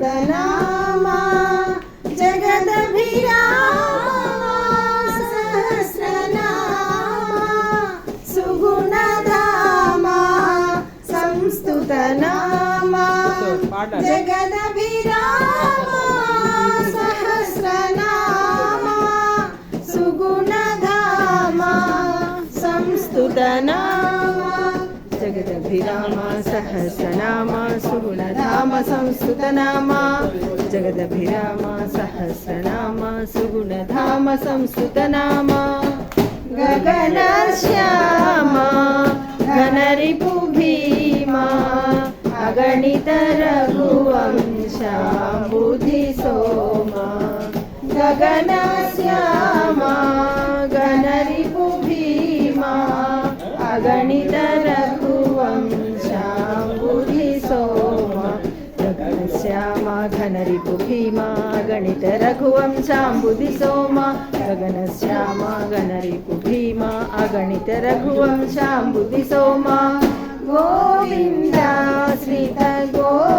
प्रणमा जगदभिरामा सहस्रनामा सुगुणधामा संस्तुतनामा जगदभि జగదభిరామ సహస్రనామ సుగుణధామ సంస్తుతనామ జగదభిరామ సహస్రనామ సుగుణధామ సంస్తుతనామ గగన శ్యామ ఘనరిపు భీమా అగణిత రఘువంశ हरिपुभि भीमा गणित रघुवं शाम्बुधिसोमा अगनश्यामा गण हरिपुभि अगणित रघुवं सोमा गोविन्दा श्रीत गो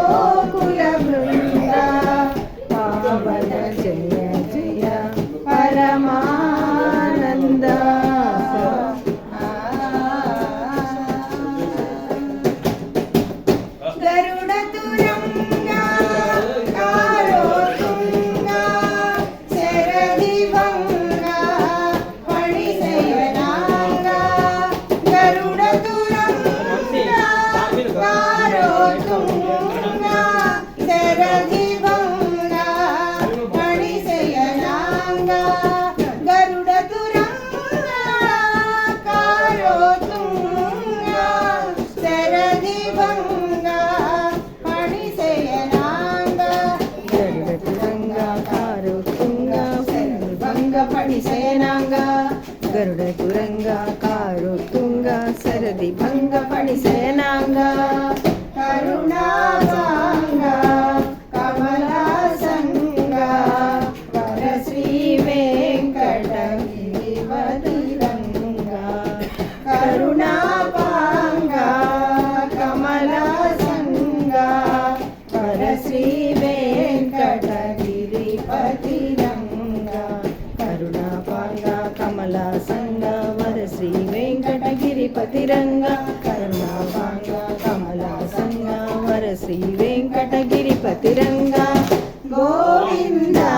గరుడ తురంగా కారు తుంగ సరది భంగ పడిసే శ్రీ వెంకటగిరిపతి కరుణాపాంగ కమల సంగ వర శ్రీ వెంకటగిరిపతి రంగ కరుణాపాంగ కమల సంగ వర గోవిందా